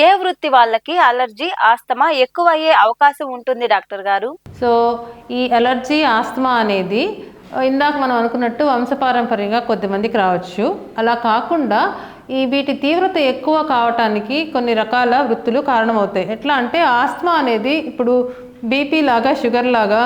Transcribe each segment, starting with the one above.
ఏ వృత్తి వాళ్ళకి allergy asthma ఎక్కువయ్యే అవకాశం ఉంటుంది డాక్టర్ గారు? సో ఈ అలర్జీ ఆస్తమా అనేది ఇందాక మనం అనుకున్నట్టు వంశపారంపర్యంగా కొద్దిమందికి రావచ్చు. అలా కాకుండా ఈ వీటి తీవ్రత ఎక్కువ కావటానికి కొన్ని రకాల వృత్తులు కారణమవుతాయి. ఎట్లా అంటే ఆస్తమా అనేది ఇప్పుడు బీపీ లాగా షుగర్ లాగా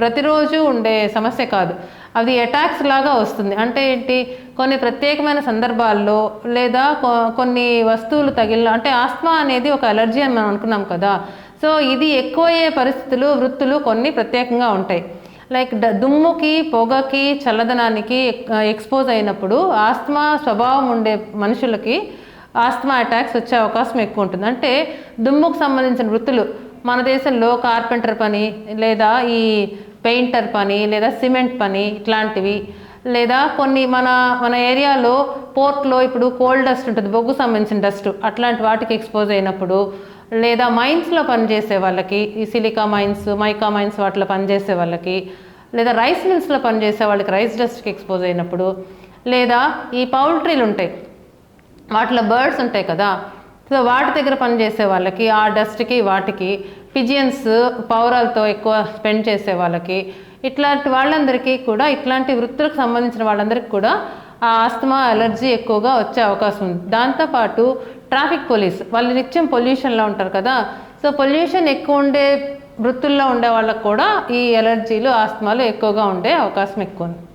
ప్రతిరోజు ఉండే సమస్య కాదు. అది అటాక్స్ లాగా వస్తుంది. అంటే ఏంటి? కొన్ని ప్రత్యేకమైన సందర్భాల్లో లేదా కొ- కొన్ని వస్తువులు తగిలిన అంటే ఆస్మా అనేది ఒక అలర్జీ అని మనం అనుకున్నాం కదా. సో ఇది ఎక్కువయ్యే పరిస్థితులు వృత్తులు కొన్ని ప్రత్యేకంగా ఉంటాయి. లైక్ దుమ్ముకి పొగకి చల్లదనానికి ఎక్స్పోజ్ అయినప్పుడు ఆస్మా స్వభావం ఉండే మనుషులకి ఆస్తమా అటాక్స్ వచ్చే అవకాశం ఎక్కువ ఉంటుంది. అంటే దుమ్ముకు సంబంధించిన వృత్తులు మన దేశంలో కార్పెంటర్ పని లేదా ఈ పెయింటర్ పని లేదా సిమెంట్ పని ఇట్లాంటివి. లేదా కొన్ని మన మన ఏరియాలో పోర్ట్లో ఇప్పుడు కోల్డ్ డస్ట్ ఉంటుంది బొగ్గు సంబంధించిన డస్ట్ అట్లాంటి వాటికి ఎక్స్పోజ్ అయినప్పుడు లేదా మైన్స్లో పనిచేసే వాళ్ళకి ఈ సిలికా మైన్స్ మైకా మైన్స్ వాటిలో పనిచేసే వాళ్ళకి లేదా రైస్ మిల్స్లో పనిచేసే వాళ్ళకి రైస్ డస్ట్కి ఎక్స్పోజ్ అయినప్పుడు లేదా ఈ పౌల్ట్రీలు ఉంటాయి వాటిలో బర్డ్స్ ఉంటాయి కదా సో వాటి దగ్గర పనిచేసే వాళ్ళకి ఆ డస్ట్కి వాటికి పిజియన్స్ పౌరాలతో ఎక్కువ స్పెండ్ చేసే వాళ్ళకి ఇట్లాంటి వాళ్ళందరికీ కూడా ఇట్లాంటి వృత్తులకు సంబంధించిన వాళ్ళందరికీ కూడా ఆ ఆస్తమా అలర్జీ ఎక్కువగా వచ్చే అవకాశం ఉంది. దాంతోపాటు ట్రాఫిక్ పోలీస్ వాళ్ళు నిత్యం పొల్యూషన్లో ఉంటారు కదా. సో పొల్యూషన్ ఎక్కువ ఉండే వృత్తుల్లో ఉండే వాళ్ళకు కూడా ఈ ఎలర్జీలు ఆస్తమాలు ఎక్కువగా ఉండే అవకాశం ఎక్కువ ఉంది.